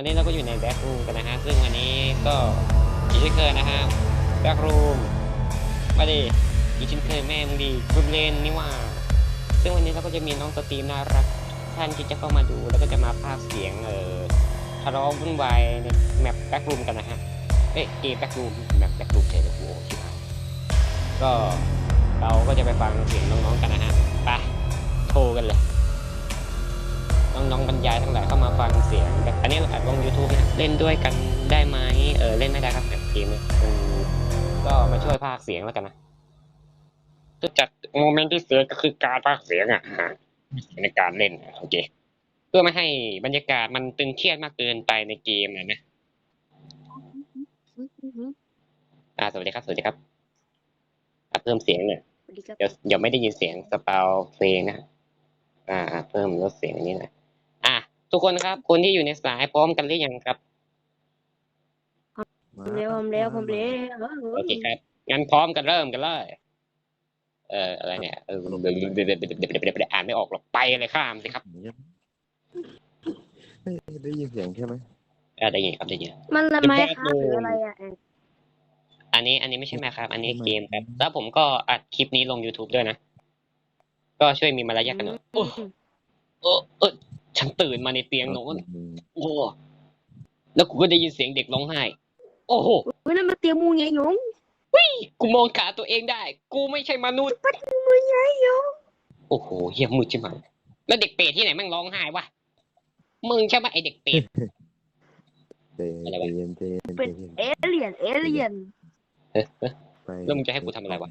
วันนี้เราก็อยู่ในแบ็กรูมกันนะฮะ ซึ่งวันนี้ก็อีกเช่นเคยนะฮะแบ็กรูมมาดิอีกเช่นเคยแม่มึงดีคุณเลนนี่ว่า ซึ่งวันนี้เราก็จะมีน้องสตรีมน่ารักท่านที่จะเข้ามาดูแล้วก็จะมาพากเสียงเออทะเลาะวุ่นวายในแมปแบ็กรูมกันนะฮะ เอ้ยเกมแบ็กรูมแมปแบ็กรูมใช่เลยโอ้โหชิบหายก็เราก็จะไปฟังเสียงน้องๆกันนะฮะไปโทรกันเลย น้องๆบรรยายทั้งหลายเข้ามาฟังเสียงแบบอันนี้เราอัดลง YouTube นะเล่นด้วยกันได้ไหมเออเล่นไม่ได้ครับแบบเกมเนี่ยอืมก็มาช่วยพากย์เสียงแล้วกันนะจะจัดโมเมนต์ที่เสียก็คือการพากย์เสียงอะฮะในการเล่นอะโอเคเพื่อไม่ให้บรรยากาศมันตึงเครียดมากเกินไปในเกมนะนะอ่าสวัสดีครับ สวัสดีครับอะเพิ่มเสียงหน่อยสวัสดีครับเดี๋ยวเดี๋ยวไม่ได้ยินเสียงสเปาเพลงนะอ่าอ่า เพิ่มลดเสียงอันนี้หน่อยอะ ทุกคนครับ คนที่อยู่ในสายพร้อมกันหรือยังครับ ผมเร็วผมเร็วผมเร็วโอเคครับ งั้นพร้อมกันเริ่มกันเลย เอ่ออะไรเนี่ยเออเดี๋ยวเดี๋ยวเดี๋ยวเดี๋ยวเดี๋ยวเดี๋ยวเดี๋ยวอ่านไม่ออกหรอกไปเลยข้ามสิครับเฮ้ยได้ยินเสียงใช่ไหมอ่าได้ยินครับได้ยิน มันละไมครับหรืออะไรอะอันนี้อันนี้ไม่ใช่แม่ครับ อันนี้เกมครับ แล้วผมก็อัดคลิปนี้ลง YouTube ด้วยนะ ก็ช่วยมีมารยาทกันหน่อยโอ้โอ้เออ ฉันตื่นมาในเตียงนอนโอ้แล้วกูก็ได้ยินเสียงเด็กร้องไห้ โอ้โห เฮ้ยนั่นมันเตรียมมูไงหยงกูมองขาตัวเองได้ กูไม่ใช่มนุษย์ มูไงหยงโอ้โหเฮียมืดใช่ไหมแล้วเด็กเปรตที่ไหนแม่งร้องไห้วะ มึงใช่ไหมไอเด็กเปรตเจเย็นเจเย็นเป็นเอเลี่ยนเอเลี่ยนเฮ้ยเฮ้ยไปแล้วมึงจะให้กูทำอะไรวะ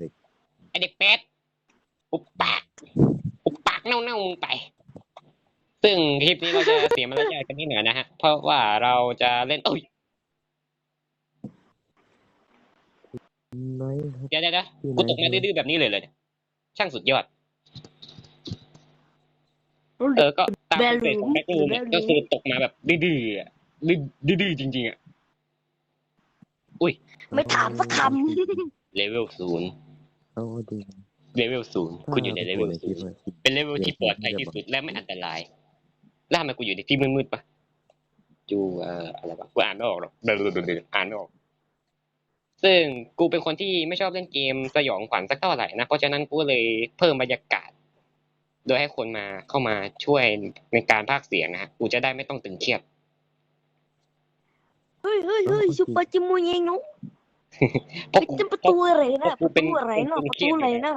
ไอเด็กเปรตปุบปากปุบปากเน่าเน่าๆมึงไป ซึ่งคลิปนี้เราจะเสียมารยาทกันนิดหน่อยนะฮะ เพราะว่าเราจะเล่นโอ้ยน้อยเดี๋ยวเดี๋ยวเดี๋ยวกูตกมาดื้อๆแบบนี้เลยเลยเนี่ยช่างสุดยอด เออ ก็ตามคอนเซ็ปต์ของแบ็ครูมเนี่ยก็คือตกมาแบบดื้อๆอะดื้อๆจริงๆอะไม่ถามสักคเลเวลศูนย์ เอาดีเลเวลศูนย์ คุณอยู่ในเลเวลศูนย์ เป็นเลเวลที่ปลอดภัยที่สุดและไม่อันตราย แล้วทำไมกูอยู่ในที่มืดๆปะจูเอ่ออะไรวะกูอ่านไม่ออกหรอกเบลอๆอ่านไม่ออก ซึ่งกูเป็นคนที่ไม่ชอบเล่นเกมสยองขวัญสักเท่าไหร่นะ เพราะฉะนั้นกูเลยเพิ่มบรรยากาศ โดยให้คนมาเข้ามาช่วยในการพากย์เสียงนะฮะ กูจะได้ไม่ต้องตึงเครียดำเฮ้ยเฮ้ยเฮ้ยซุปเปอร์จิมูไงหยงเพราะไอ้กูจะประตูอะไรนะเพปราะกูระเป็นตูอะไรนะคนประเครีตูยดอะไรนะ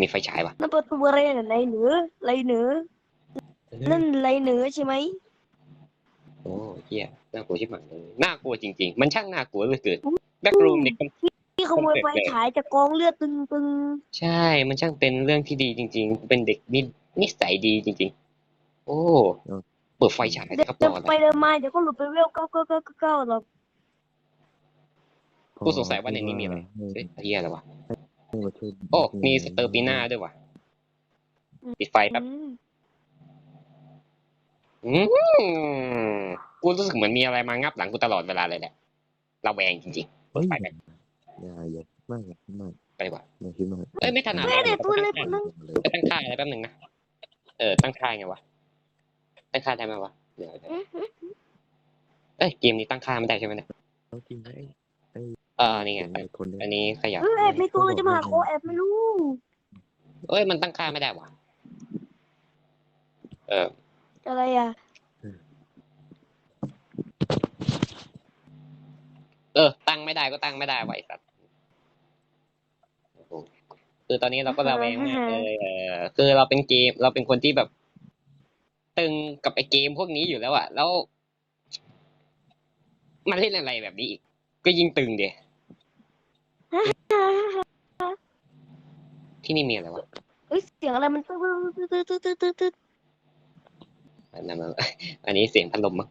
มีไฟฉายวะนั่นประตูอะไรนะไรเหนือไรเหนือ นั่นไรเหนือใช่ไหมโอ้เฮียน่ากลัวชิบหายเลยน่ากลัวจริง ๆ มันช่างน่ากลัวเหลือเกินแบ็กรูมเนี่ยที่ขโมยไฟฉายจากกองเลือดตึงตึงใช่ มันช่างเป็นเรื่องที่ดีจริง ๆ เป็นเด็กนินิสัยดีจริง ๆ โอ้เปิดไฟฉายเดิครับนรออะไรไปเดินมาเดี๋ยวก็หลุดไปเวลเก้าเก้าเก้าเก้าหรอกกูสงสัยว่าในนี้มีอะไรเฮ้ยเฮียอะไรวะให้มาช่วยโอ้มีสเตอร์ปีหน้าด้วยวะปิดไฟแป๊บ อืมอืมกูรู้สึกเหมือนมีอะไรมางับหลังกูตลอดเวลาเลยแหละระแวงจริงๆเปิเฮ้ดยไฟแบบอย่าอย่ามากอย่าคิดมากไปดีกว่าอย่าคิดมากเอ้ยไม่ถนัดแม่เด็กตัวเล็กตั้งนั่งค่าตั้งค่าอะไรแป๊บหนึ่งนะเออตั้งค่าไงวะตั้งค่าได้ไหมวะเดี๋ยวเดี๋ยวเอ้ยเกมนี้ตั้งค่าไม่ได้ใช่ไหมเนี่ยเอาจริงไหมเออนี่ไงคนอันนี้ขยับเออแอบไม่ตัวเลยจะมาหาโคแอบไม่รู้ เอ้ยมันตั้งค่าไม่ได้วะเออ อะไรอะ เออ ตั้งไม่ได้ก็ตั้งไม่ได้ไวะไอ้สัตว์โอ้โหคือตอนนี้เราก็ระแวงมากเลยเออคือเราเป็นเกม เราเป็นคนที่แบบ ตึงกับไอเกมพวกนี้อยู่แล้วอะแล้วมาเล่นอะไรแบบนี้อีก ก็ยิ่งตึงเดียที่นี่มีอะไรวะเฮ้ยเสียงอะไรมันตึ๊ดตึ๊ดตึ๊ดตึ๊ดตึ๊ดตึ๊ดตึ๊ดอั นนั้นมันอันนี้เสียงพัดลมมั้ง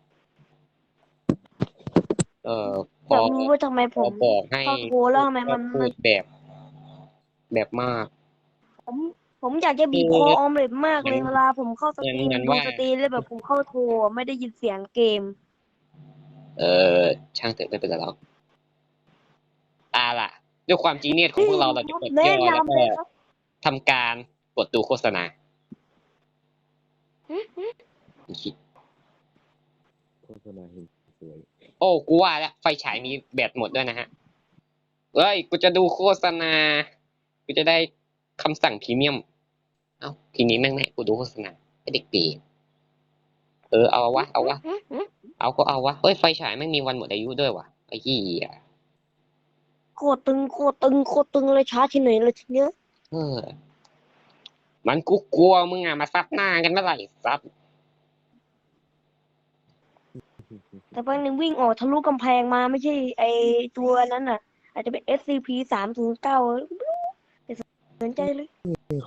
เออพอยาอกรู้ว่าทำไมผพอม บอกให้เข้าโทรแล้วทำไมมัน พูดแบบ แบบมาก ผมผมอยากจะบีบคอออมเล็ตมากเลยเวลาผมเข้าสตรีมงั้นดูว่า สตรีมแล้วแบบผมเข้าโทรไม่ได้ยินเสียงเกม เออช่างเถอะไม่เป็นไรหรอกอ่าล่ะ ด้วยความจีเนียสของพวกเราเราจะกดแนะย่อแล้วนำก็เลยครับทำการกดดูโฆษณา ษณาเห็นสวยโอ้กูว่าแล้วไฟฉายมีแบตหมดด้วยนะฮะเฮ้ยกูจะดูโฆษณา กูจะได้คำสั่งพรีเมียม เอ้าทีนี้แม่งไม่ให้กูดูโฆษณาไอเด็กปีเออเอาวะเอาวะเอาก็เอาวะเฮ้ยไฟฉายไม่งมีวันหมดอายุด้วยวะไอ้ยี่อะโคตรตึงโคตรตึงโคตรตึงเลยช้าที่ไหนเลยทีเนี้ยเออมันกูกลัวมึงอะมาซับหน้ากันเมื่อไหร่ซับ แต่บางหนึ่งวิ่งออกทะลุกำแพงมาไม่ใช่ไอตัวนั้นอะ อาจจะเป็น SCP สามศูนย์เก้าไม่สนใจเลย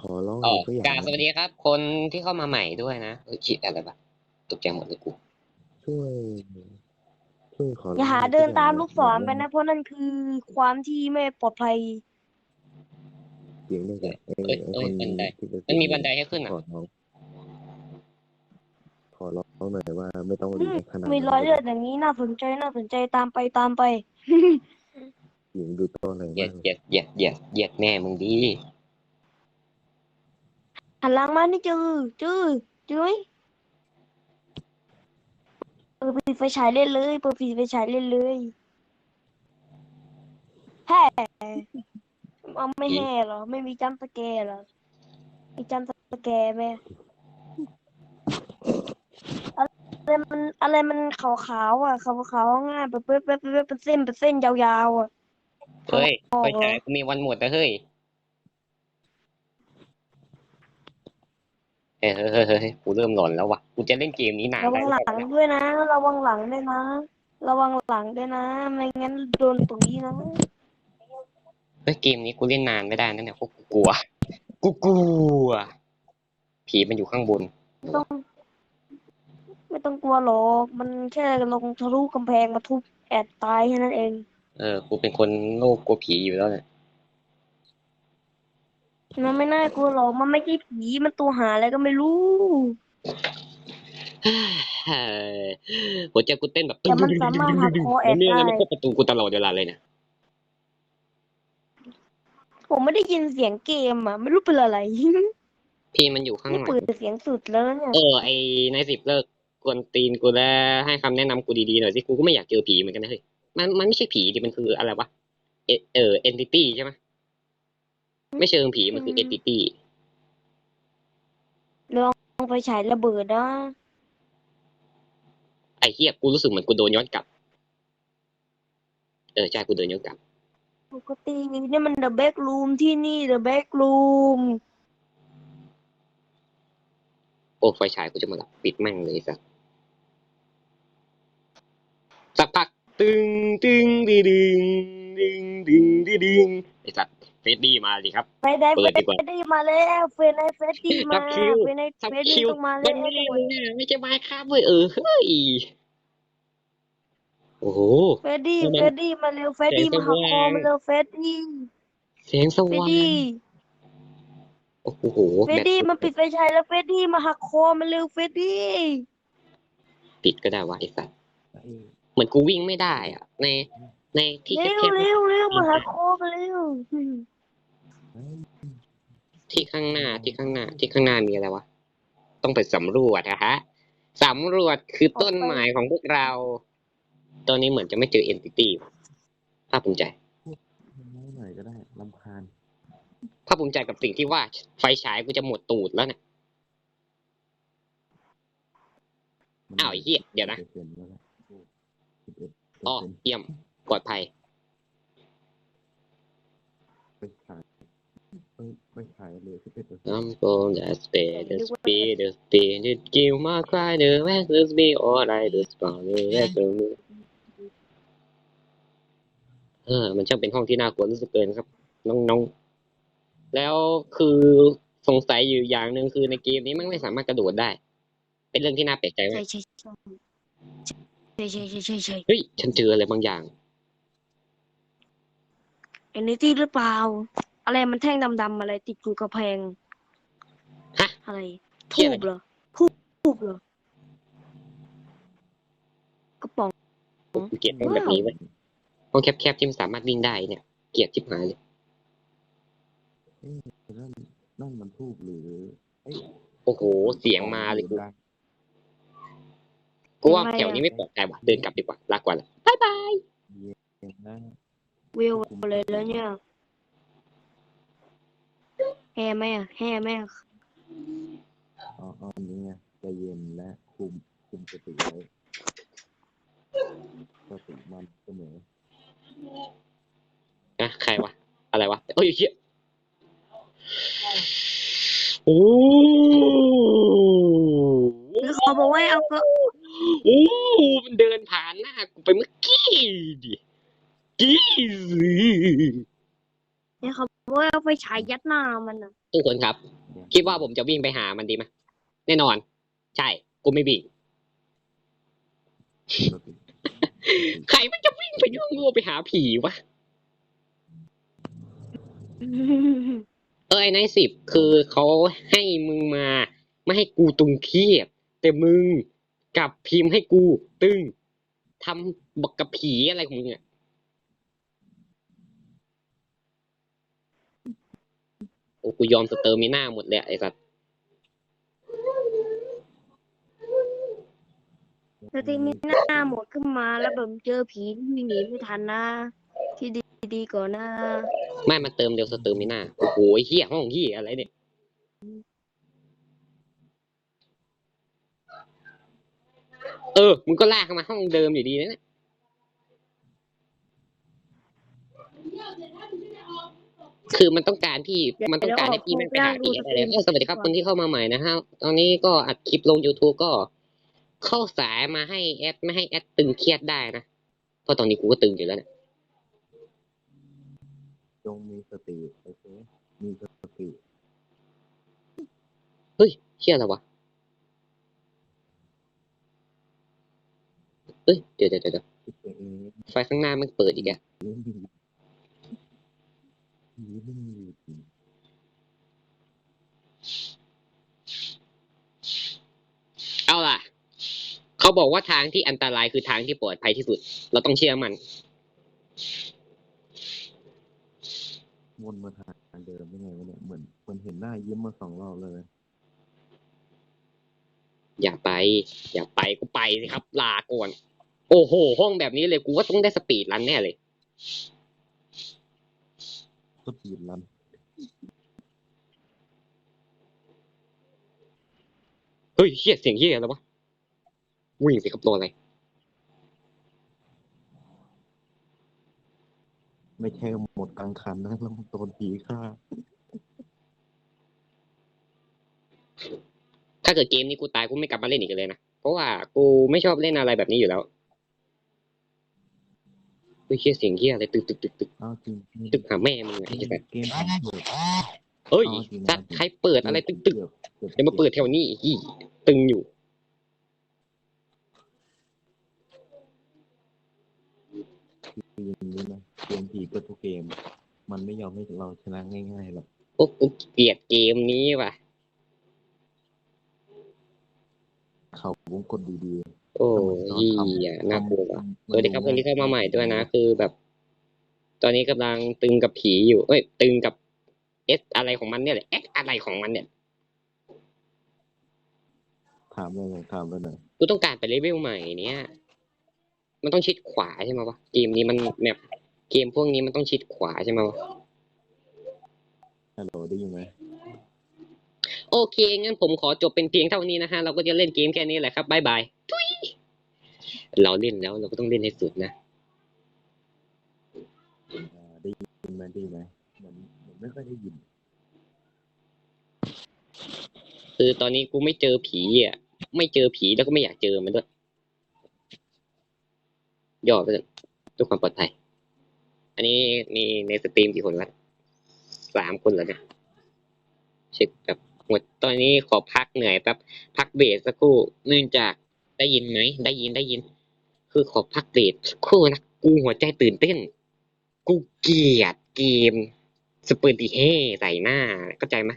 ขอร้องอ๋อก็อยากกราบสวัสดีครับ คนที่เข้ามาใหม่ด้วยนะเฮ้ยชิดอะไรปะตกใจหมดเลยกู ช่วยช่วยขอร้งอย่าหาเดินตามลูกศรไปนะ เพราะนั่นคือความที่ไม่ปลอดภัย เสียงด้วกันไอ้เอ้ยไอ้เอ้คยนบันไดที่เป็มันมีบันไดให้ขึ้นอะขอร้อง ขอร้องหน่อยว่าไม่ต้องรีบขนาดมีนั้นรอยเลือดอย่างนี้น่าสนใจน่าสนใจตามไปตามไปเสียงดูต้นอะไรเหยียมาดกเหยียดเหยียดเหยียดเหยียดแม่มึงดีหันหลังมานี่จื้อจื้อจื้อไหมเปิดปิดไฟฉายเล่นเลยเปิดปิดไฟฉายเล่นเลยแฮ่เอาไม่แห่เหรอ ไม่มีจัมป์สแกร์เหรอมีจัมป์สแกร์ไหม อะไรมันอะไรมันขาวๆอะขาวๆง่ายแบบเป๊ะเป๊ะเป๊ะเป็นเส้นเป็นเส้นยาวๆอะเฮ้ยอ๋อไฟฉายกูมีวันหมดแต่เฮ้ยเฮ้ยเฮ้ยเฮ้ยเฮ้ยกูเริ่มหลอนแล้ววะกูจะเล่นเกมนี้นานระวัได้งหหรือลัเปงล่าด้วยนะ ระวังหลังด้วยนะ ระวังหลังด้วยนะ ไม่งั้นโดนตุ๋ยนะเฮ้ยเกมนี้กูเล่นนานไม่ได้นั่นเนี่ยเพราะกูกลัว กูกลัว ผีมันอยู่ข้างบนไม่ต้อง ไม่ต้องกลัวหรอก มันแค่ลงทะลุกำแพงมาทุบแอดตายแค่นั้นเอง เออกูเป็นคนโลกกลัวผีอยู่แล้วเนี่ยมันไม่น่ากลัวหรอก มันไม่ใช่ผี มันตัวหาอะไรก็ไม่รู้ เฮ้ยหัวใจกูเต้นแบบแต่มันสามารถหักคอแอดเนี่ยได้ มันก็ประตูกูตลอดเวลาเลยนะผมไม่ได้ยินเสียงเกมอะ ไม่รู้เป็นอะไร พี่มันอยู่ข้างนี่หลังเปิดเสียงสุดแล้วนะเนี่ย เออไอในสิบเลิก กวนตีนกูแล้วให้คำแนะนำกูดีๆหน่อยสิกูก็ไม่อยากเจอผีเหมือนกันนะเฮ้ยมันมันไม่ใช่ผีดิมันคืออะไรวะเอเออเอนติตี้ใช่ไหมไม่เชิงผีมันคือเอนติตี้ลองไฟฉายระเบิดนะไอ้เหี้ยกูรู้สึกเหมือนกูโดนย้อนกลับ เออใช่กูโดนย้อนกลับ ปกตินี่มัน the back room ที่นี่ the back room โอ้ไฟฉายกูจะมาดับปิดแม่งเลยสักสักพัก ตึงตึงดึงดึงดึงดึงดึงไอ้สัตว์เฟดดี้มาสิครับไปได้เปิเฟดดีกว่าดดี้มาแล้วเฟรนไอเฟดดี้มาทับคิวเฟรนไอทับเฟดดี้คิวต้องมาวัแล้นวนี้มึงอะไม่ใช่ไม้ครับเว้ยเออเฮ้ยโอ้โหเฟดดี้นี่มันเฟดดี้มาเร็วเฟดดี้แสมางสหักว่าคองมาเร็วเฟดดี้เสียงสเฟดว่างดี้โอ้โหเฟดดี้มาปิดไฟฉายแล้วเฟดดี้มาหักคอมาเร็วเฟดดี้ปิดก็ได้วะไอ้สัตว์ไอ้ เหมือนกูวิ่งไม่ได้อะ ในในที่เร็วแคบเร็วเร็วมาหักคอมาเร็วไอ้ๆที่ข้างหน้าที่ข้างหน้าที่ข้างหน้ามีอะไรวะต้องไปสำรวจนะฮะสำรวจคือต้นหมายของพวกเรา ตอนนี้เหมือนจะไม่เจอเอนติตี้ภาคภูมิใจน้อยหน่อยก็ได้ลำคาญภาคภูมิใจกับสิ่งที่ว่าไฟฉายกูจะหมดตูดแล้วเนี่ยมันอ้าวไอ้เหี้ยเดี๋ยวนะเป อร์เซ็นต์แล้วนะสิบเอ็ดเปออ๋อร์เซ็นต์เยี่ยมปลอดภัยไปขายไปไปขายเหลยสิบเอ็ดเปอร์เซ็นต์ I'm going to speed the speed the speed the give my cry the reckless be all I the spawn the reckless เออ มันช่างเป็นห้องที่น่ากลัวที่สุดเกินครับ น้องๆ แล้วคือสงสัยอยู่อย่างหนึ่งคือในเกมนี้มันไม่สามารถกระโดดได้ เป็นเรื่องที่น่าแปลกใจใช่มากใช่ ใช่ใช่ใช่ใช่ใช่เฮ้ย ฉันเจออะไรบางอย่าง เอ็นนิตี้หรือเปล่า อะไรมันแท่งดำๆอะไรติดอยู่กระแพงฮะ อะไรเหี้ทูยอะไร บเหรอทูบทูบเหรอกระป๋องกูเกลียดห้องแบบนี้เว้ยห้องแคบๆที่มันสามารถวิ่งได้เนี่ย เกลียดชิบหายเลย นั่นนั่นมันทูบหรือเอ้ยโอ้โห เสียงมาเลยกูได้ กูว่าแถวนี้ไม่ปลอดภัยว่ะเดินกลับดีกว่าลากกว่าละบายบายเย็นนะวิวเลยแล้วเนี่ยแห่ไหมอะแห่ไหมอะเอาเอาอันนี้ไงใจเย็นและคุมคุมสติไว้สติมันเสมอนะใครวะ อะไรวะโอ้ยเฮียโอ้ แล้วเขาบอกว่าเอาก็โอ้มันเดินผ่านหน้ากูไปเมื่อกี้ดิจี้เนี่ยเขาบอกว่าเอาไฟฉายยัดหน้ามันอะทุกคนครับ คิดว่าผมจะวิ่งไปหามันดีไหมแน่นอน ใช่ กูไม่วิ่ง ใครมันจะวิ่งไปยุ่งงัวไปหาผีวะ เออไอ้นายสิบคือเขาให้มึงมา ไม่ให้กูตึงเครียด แต่มึงกลับพิมพ์ให้กูตึงทำบอกกับผีอะไรของมึงอะโอ้กูยอมสเตอร์มิน่าหมดเลยอะไอ้สัสแต่ทีนี้หน้าหมดขึ้นมาแล้วแบบเจอผีวิ่งหนีไม่ทันนะที่ดีดีๆก่อนนะไม่มาเติมเร็วสเตอร์มิน่าโอ้โหไอ้เหี้ยห้องเหี้ยอะไรเนี่ย เออ มึงก็ลากเข้ามาห้องเดิมอยู่ดีนะเนี่ยคือมันต้องการที่มันต้องการให้พี่แม่งไปหาผีอะไรเลยเออสวัสดีครับคนที่เข้ามาใหม่นะฮะ ตอนนี้ก็อัดคลิปลง youtube ก็ เข้าสายมาให้แอดไม่ให้แอดตึงเครียดได้นะ เพราะตอนนี้กูก็ตึงอยู่แล้วเนี่ยจงมีสติโอเคมีสติ เฮ้ยเชี่ยอะไรวะ เฮ้ยเดี๋ยวเดี๋ยวเดี๋ยวคิดตัวเองไฟข้างหน้ามันเปิดอีกอะเรื่องดีผีไม่มีอยู่จริงเอาล่ะ เขาบอกว่าทางที่อันตรายคือทางที่ปลอดภัยที่สุด เราต้องเชื่อมันวนมาทางเดิมได้ไงวะเนี่ยเหมือนเหมือนเห็นหน้ายิ้มมาสองรอบเลย อย่าไป อย่าไปกูไปสิครับ ลาก่อน โอ้โห ห้องแบบนี้เลยกูว่าต้องได้สปีดรันแน่เลยก็ปีนลันเฮ้ยเฮียเสียงเฮียอะไรวะวิ่งสิครับตัวอะไร ไม่ใช่หมดกลางคันนะแล้วโดนผีฆ่าถ้าเกิดเกมนี้กูตายกูไม่กลับมาเล่นอีกเลยนะ เพราะว่ากูไม่ชอบเล่นอะไรแบบนี้อยู่แล้ว เฮ้ยเฮียเสียงเฮียอะไรตึกตึกตึกตึกเอาจริงตึกหาแม่มึงอะเกไอ้มเหี้ยเกมเปิดเฮ้ยเอาจริงสัตว์ใครเปิดอะไรตึกตึกเกือบเกือบเดี๋ยวมาเปิดแถวนี้อีกตึงอยู่คืออย่างนี้นะเกมผีก็ทุกเกม มันไม่ยอมให้เราชนะง่ายๆหรอกโอ้กูเกลียดเกมนี้ว่ะ เขาวงกดดี โอ้ยอะๆน่ากลัวว่ะทำสวัสดีครับคนที่เข้ามาใหม่ด้วยนะ คือแบบ ตอนนี้กำลังตึงกับผีอยู่ เอ้ย ตึงกับเอสอะไรของมันเนี่ยแหละเอสอะไรของมันเนี่ยถามเลยหน่อยถามเลยหน่อยกูต้องการไปเลเวลใหม่เนี่ย มันต้องชิดขวาใช่ไหมวะเกมนี้มันแบบเกมพวกนี้มันต้องชิดขวาใช่ไหมวะฮัลโหลได้ยินไหมโอเคงั้นผมขอจบเป็นเพียงเท่านี้นะฮะ เราก็จะเล่นเกมแค่นี้แหละครับบายบาย ทุยเราเล่นแล้วเราก็ต้องเล่นให้สุดนะอ่าได้ยินไหมได้ยินไหมเหมือนเหมือนไม่ค่อยได้ยิน คือตอนนี้กูไม่เจอผีอะ ไม่เจอผีแล้วก็ไม่อยากเจอมันด้วยย่อไปเลยด้วยความปลอดภัย อันนี้มีในสตรีมกี่คนวะสามคนแล้วเนี่ยเช็คแบบหมดตอนนี้ขอพักเหนื่อยแป๊บพักเบรกสักครู่เนื่องจาก ได้ยินไหม ได้ยินได้ยิน คือขอพักเบรกสักครู่นะกูหัวใจตื่นเต้น กูเกลียดเกม สเปอร์ติเฮใส่หน้าเข้าใจไหม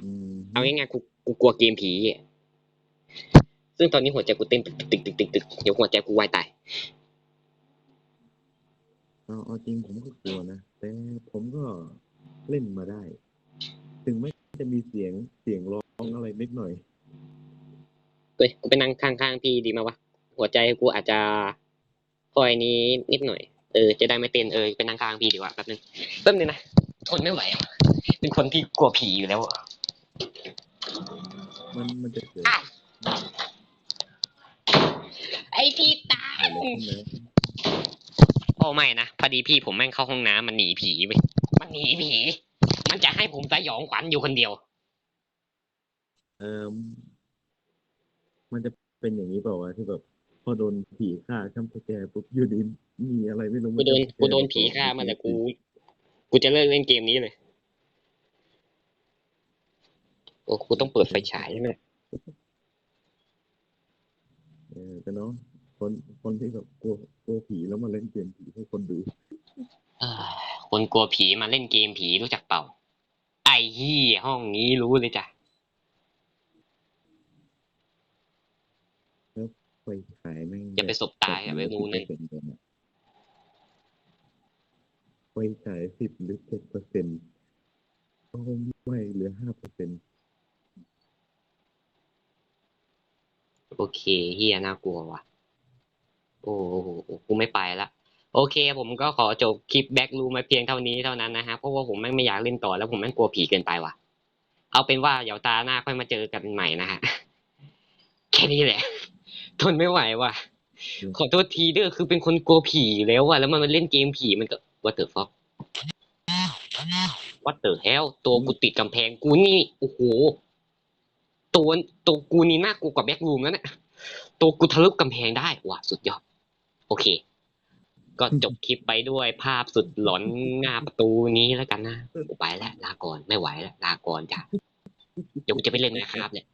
อืมเอาง่ายๆกูกูกลัวเกมผีอะซึ่งตอนนี้หัวใจกูเต้นตึกตึกตึกตึกตึกเดี๋ยวหัวใจกูวายตายเอาเอาจริงผมก็กลัวนะ แต่ผมก็เล่นมาได้ ถึงไม่จะมีเสียงเสียงร้องอะไรนิดหน่อย เฮ้ยกูไปนั่งข้างๆพี่ดีไหมวะ หัวใจกูอาจจะคอยนี้นิดหน่อย เออ จะได้ไม่เต้นเออไปนั่งข้างพี่ดีกว่าแป๊บนึงแป๊บนึงนะ ทนไม่ไหวอะเป็นคนที่กลัวผีอยู่แล้วอะมันมันจะเกิดไอพี่ตาอะไรขึ้นนะโอ้ไม่นะ พอดีพี่ผมแม่งเข้าห้องน้ำมันหนีผีไป มันหนีผี มันจะให้ผมสยองขวัญอยู่คนเดียว เออ มันจะเป็นอย่างนี้เปล่าวะที่แบบพอโดนผีฆ่าช้ำสแกร์ปุ๊บอยู่ดีมีอะไรไม่รู้กูโดนกูโดนผีฆ่ามาแต่กูกูจะเลิกเล่นเกมนี้เลย โอ้กูต้องเปิดไฟฉายใช่ไหมเออแต่เนาะคนคนที่แบบกลัวกลัวผีแล้วมาเล่นเกมผีให้คนดูเอ้ยคนกลัวผีมาเล่นเกมผีรู้จักเปล่า ไอ้เหี้ยห้องนี้รู้เลยจ้ะ ไฟฉายแม่งอย่าไปสบตายอย่าไปมูนั่นเป็นกันอะไฟฉายสิบหรือเจ็ดเปอร์เซ็นต์โอ้ไม่เหลือห้าเปอร์เซ็นต์โอเคเฮียน่ากลัวว่ะ โอ้โหกูไม่ไปละโอเค ผมก็ขอจบคลิปแบ็กรูมาเพียงเท่านี้เท่านั้นนะฮะเพราะว่าผมแม่งไม่อยากเล่นต่อแล้วผมแม่งกลัวผีเกินไปว่ะ เอาเป็นว่าเดี๋ยวตาหน้าค่อยมาเจอกันใหม่นะฮะ แค่นี้แหละ ทนไม่ไหวว่ะ ขอโทษทีเด้อคือเป็นคนกลัวผีอยู่แล้วว่ะแล้วมันมาเล่นเกมผีมันก็ what the fuck what the hell ตัวกูติดกำแพงกูนี่โอ้โหตัวตัวกูนี่น่ากลัวกว่าแบ็กรูมแล้วเนี่ยตัวกูทะลุกำแพงได้ว้าสุดยอด โอเค ก็จบคลิปไปด้วยภาพสุดหลอนหน้าประตูนี้แล้วกันนะกูไปแล้วลาก่อนไม่ไหวแล้วลาก่อนจ้ะเดี๋ยวกูจะไปเล่นนะครับเนี่ย